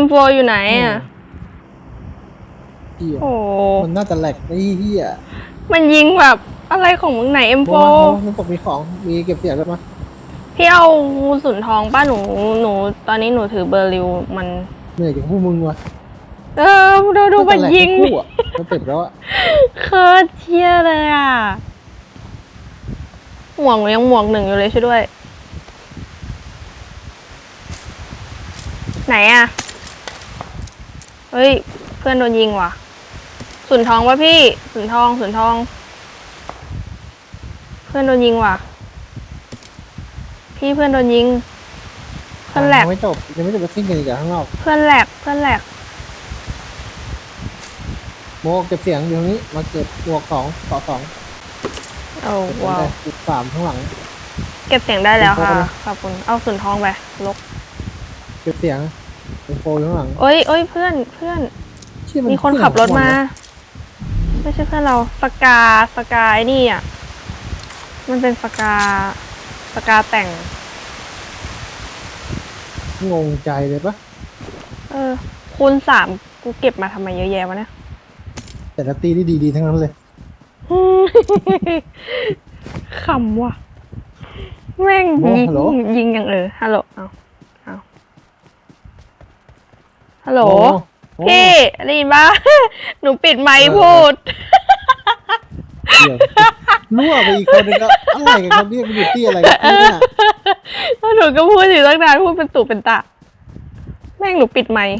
M4 อยู่ไหนอะเหี้ยโอ้มันน่าจะแหลกไอ้เหี้ยมันยิงแบบอะไรของมึงไหนโม M4 มันบอกมีของมีเก็บเสียงด้วยมั้ยพี่เอางูสุนทองป้าหนูหนู ตอนนี้หนูถือเบอร์ริวมันเหนื่อยจากพวกมึงวะเออดูดูมันยิงน่าจะแหลกทั้คู่อะมันเป็ดแล้วอะโคตรเชี่ยเลยอะหมวกหนูยังหมวกหนึ่งอยู่เลยช่วยด้วย ไหนอะ เฮ้ย เพื่อนโดนยิงว่ะสุนทองวะพี่สุนทองสุนทอง เพื่อนโดนยิงว่ะ พี่เพื่อนโดนยิง เพื่อนแหลกยังไม่จบยังไม่จบไปซิ่งกันอีกอะข้างนอกเพื่อนแหลกเพื่อนแหลกโมเก็บเสียงอยู่ตรงนี้มาเก็บหมวกสองต่อสองโอ้เก็บว้าวได้จุดสามข้างหลัง เก็บเสียงได้แล้วค่ะเป็นโค้ดนะขอบคุณเอาสุนทองไปลกเก็บเสียง เป็นโฟอยู่ข้างหลังเอ้ยเอ้ยเพื่อนเพื่อน เชี่ยมีคนขับรถมา ไม่ใช่เพื่อนเราสกาสกาไอ้นี่อะ มันเป็นสกาสกาแต่ง งงใจเลยปะเออ คูณสามกูเก็บมาทำไมเยอะแยะวะเนี่ย แต่ละตีที่ดีๆทั้งนั้นเลย ขำว่ะ แม่งโอ้ยิงฮัลโหล ยิงอย่างเออฮัลโหลเอาเอา ฮัลโหล โอ้พี่ได้ยินปะ หนูปิดไมค์พูด เดี๋ยวรั่วไปอีกคนนึงก็อะไรกันครับเนี่ยมันอยู่ที่อะไรกันเนี่ยแล้วหนูก็พูดอยู่ตั้งนานพูดเป็นตุเป็นตะ แม่งหนูปิดไมค์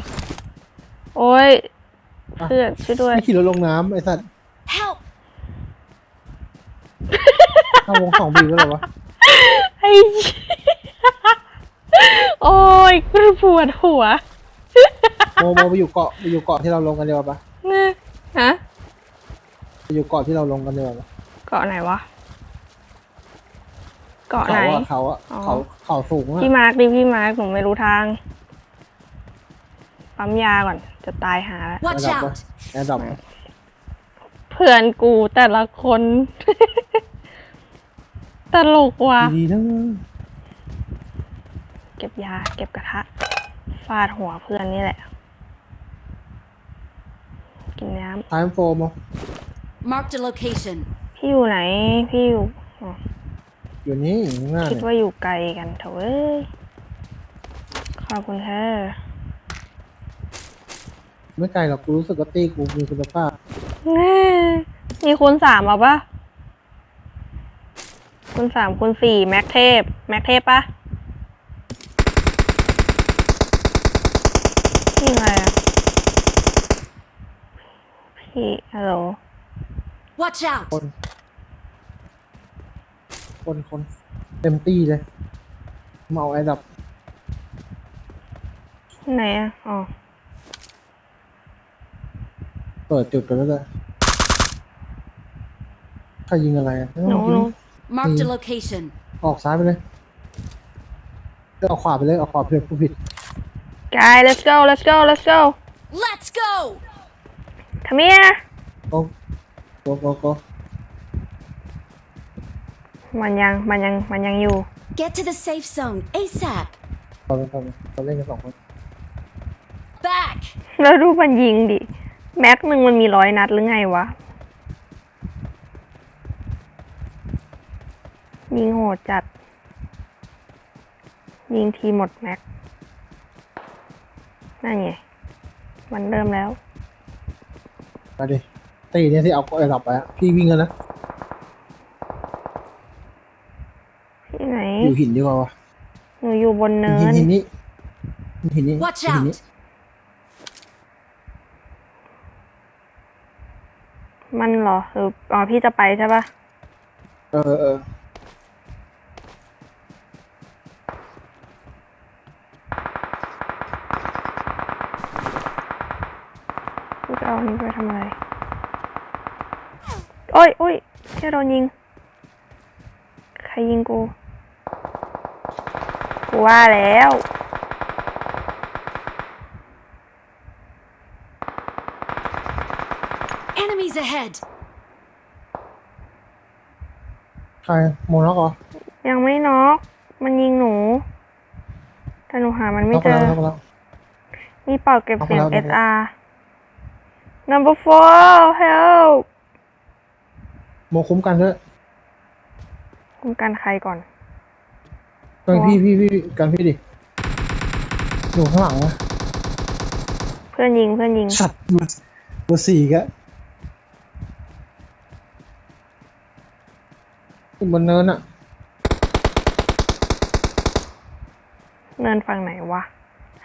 โอ้ย เพื่อนช่วยด้วย ไม่ขี่รถลงน้ำไอ้สัตว์ Help! เข้าวงสองบีก็เลยวะไอ้เหี้ยโอ้ยกูปวดหัว โมโมไปอยู่เกาะไปอยู่เกาะที่เราลงกันดีกว่าปะฮะไปอยู่เกาะที่เราลงกันดีกว่าปะเกาะไหนวะ เกาะไหน เขาอะเขาอะอ๋อ เขาเขาสูงอะพี่มาร์คดิพี่มาร์คหนูไม่รู้ทาง ปั๊มยาก่อน จะตายหาแล้ว Watch out! แอร์ดรอปเพื่อนกูแต่ละคน ตลกว่ะ ดีๆนะเก็บยา เก็บกระทะ ฟาดหัวเพื่อนนี่แหละ กินน้ไทม์โฟม Marked a location. ำพี่อยู่ไหน พี่อยู่อ๋ออยู่นี่อยู่ข้างหน้าคิดเนี่ยว่าอยู่ไกลกันเถอะเว้ย ขอบคุณเธอไม่ไกลหรอกกูรู้สึกว่าตีกูมีคุณภาพแน่มีคูณสามเอาปะคูณสามคูณสี่แม็กเทพ แม็กเทพปะพี่อะไรอะ พี่ฮัลโหล Watch out! คนคนคนเต็มตี้เลยเมาไอ้ดับไหนอะอ๋อ เปิดจุดกันแล้วเลยใครยิงอะไรอะหนูหนู Marked a Mm. location. ออกซ้ายไปเลยเลือกเอาขวาไปเลยเอาขวาไปเลยผู้ผิด กาย let's go let's go let's go Let's go! Come here โอ้โกโกโกมันยังมันยังมันยังอยู่ Get to the safe zone ASAP. ตอนนี้ตอนนี้เราเล่นกันสองคน Back! แล้วดูมันยิงดิ แม็กหนึ่งมันมีร้อยนัดหรือไงวะ ยิงโหดจัด ยิงทีหมดแม็ก นั่นไง มันเริ่มแล้ว มาดิตีเนี่ยที่เอาไอ้ดับไปอะพี่วิ่งกันนะที่ไหน อยู่หินดีกว่าวะหนูอยู่บนเนิหินนหินนี้หินนี้ Watch หินนี้ out! มันเหรอหรืออ๋อพี่จะไปใช่ปะเออเออพี่จะ เอาอันนี้ไปทำอะไร โอ้ยโอ้ยแค่โดนยิง ใครยิงกูกูว่าแล้ว Enemies ahead! ใครโมน็อกเหรอ ยังไม่น็อก มันยิงหนู แต่หนูหามันไม่น็อกเจไปแล้วอน็อกไปแล้วมีเป่าเก็บเสียงเอาไปแล้ว SR number four help โมคุ้มกันด้วยคุมกันใครก่อน กันอ๋อพี่พี่พี่กันพี่ดิอยู่ข้างหลังนะเพื่อนยิงเพื่อนยิง สัตว์เบอร์เบอร์สี่กะขึ้นบนเนินอะเนินฝั่งไหนวะ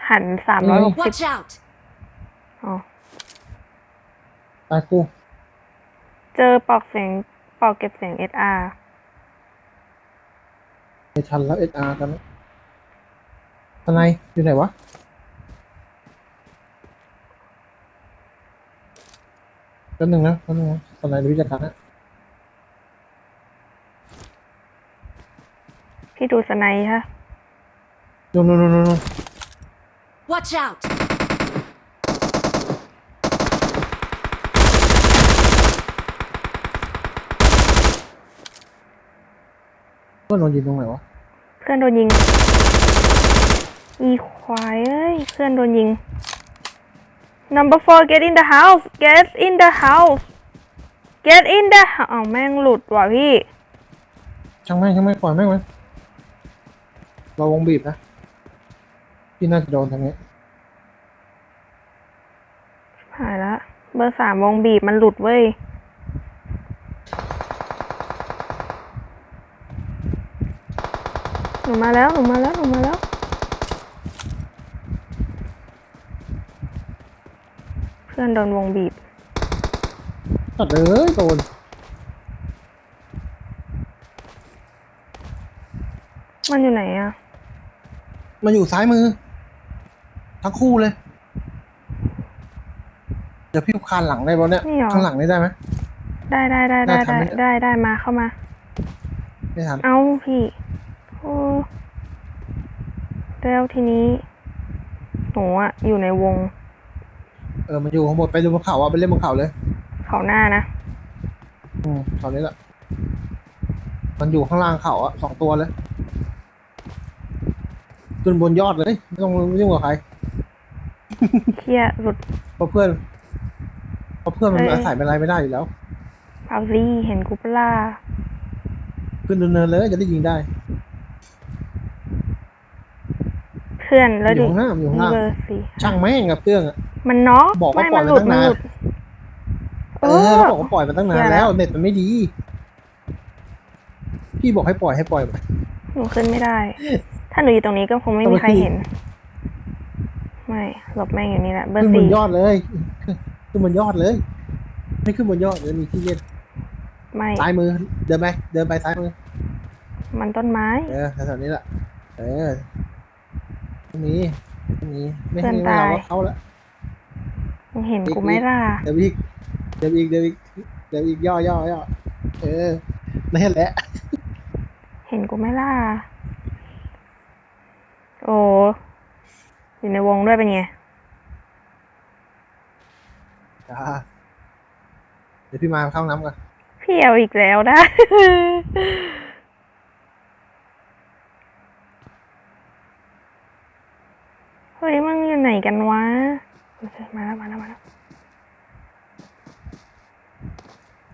หันสามร้อยหกสิบ Watch out! อ๋อ ตายกูเจอปลอกเสียงปลอกเก็บเสียง SR ไม่ทันแล้วเอสอาร์กันแล้วทนายอยู่ไหนวะ แป๊บนึงนะแป๊บนึงนะทนายเดี๋ยวพี่จัดการนะพี่ดูสไนด์ฮะ นู่นนู่นนู่นนู่น Watch out! พื่อนโดนยิงตรงไหนวะเพื่อนโดนยิง อีควายเอ้ยเพื่อนโดนยิง number four get in the house get in the house get in the house อ้าวแม่งหลุดว่ะพี่ ช่างแม่งช่างแม่งปล่อยแม่งไว้เราวงบีบนะพี่น่าจะโดนทางนี้หายละเบอร์สามวงบีบมันหลุดเว้ย นูมาแล้วหนูมาแล้วหนูมาแล้วเพื่อนโดนวงบีบตัดเลยโดนมันอยู่ไหนอะมาอยู่ซ้ายมือ ทั้งคู่เลย เดี๋ยวพี่คานหลังได้ป่ะเนี่ยนี่หรอ ข้างหลังนี่ได้ไหม ได้ได้ได้ได้ได้ทันได้ไหมได้ได้มาเข้ามา ไม่ทันเอาพี่ โอ้แล้วทีนี้ หนูอะอยู่ในวง เออมันอยู่ข้างบนไปดูบนเขาอะไปเล่นบนเขาเลย เขาหน้านะ อืมเขานี้แหละ มันอยู่ข้างล่างเขาอะสองตัวเลยขึ้นบนยอดเลยไม่ต้องยุ่งกับใครเครียหลุด เพราะเพื่อน เพราะเพื่อนมันเอ้ย อาศัยเป็นอะไรไม่ได้อยู่แล้ว เอาซี่เห็นกูปะล่าขึ้นเนินๆเลยจะได้ยิงได้ เพื่อนแล้วอยู่ดิข้างหน้ามันอยู่ข้างนี่ล่างเบอร์สี่ช่างแม่งกับเครื่องอะมันน็อกบอกว่าไม่ปล่มัอยนหลุดมาตั้งมันนาน หลุดเออ เขาบอกว่าปล่อยมาตั้งนานอย่าแล้แล้ววเน็ตมันไม่ดี พี่บอกให้ปล่อยให้ปล่อย หนูขึ้นไม่ได้ ถ้าหนูอยู่ตรงนี้ก็คงไม่ต้องมีไปใครขึ้นเห็น ไม่ หลบแม่งอยู่นี่แหละ เบอขึ้นร์บนสี่ยอดเลย ขึ้นบนยอดเลย ไม่ขึ้นบนยอดเดี๋ยวมีที่เล่นไม่ ซ้ายมือ เดินไปเดินไปซ้ายมือ มันต้นไม้ เออแถวๆนี้แหละเออ ตรงนี้ตรงนี้ไม่เพื่ให้อนไม่เอาตายว่าเขาละมึงเห็นอีกกูไหม่อีกล่ะ เดี๋ยวอีกเดี๋ยวอีกเดี๋ยวอีกเดี๋ยวอีกย่อย่อย่อเออนั่นแหละเห็นกูไหม่ล่ะ โอ้อยู่ในวงด้วยเป็นไง จ้าเดี๋ยวพี่มาเข้าห้องน้ำก่อน พี่เอาอีกแล้วได้ เฮ้ยมึงอยู่ไห นกันวะ มาแล้วมาแล้วมาแล้ว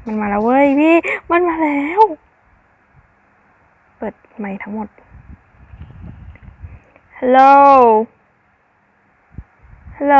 มันมาแล้วเว้ยพี่ มันมาแล้ว เปิดไมค์ทั้งหมด ฮัลโหล ฮัลโหล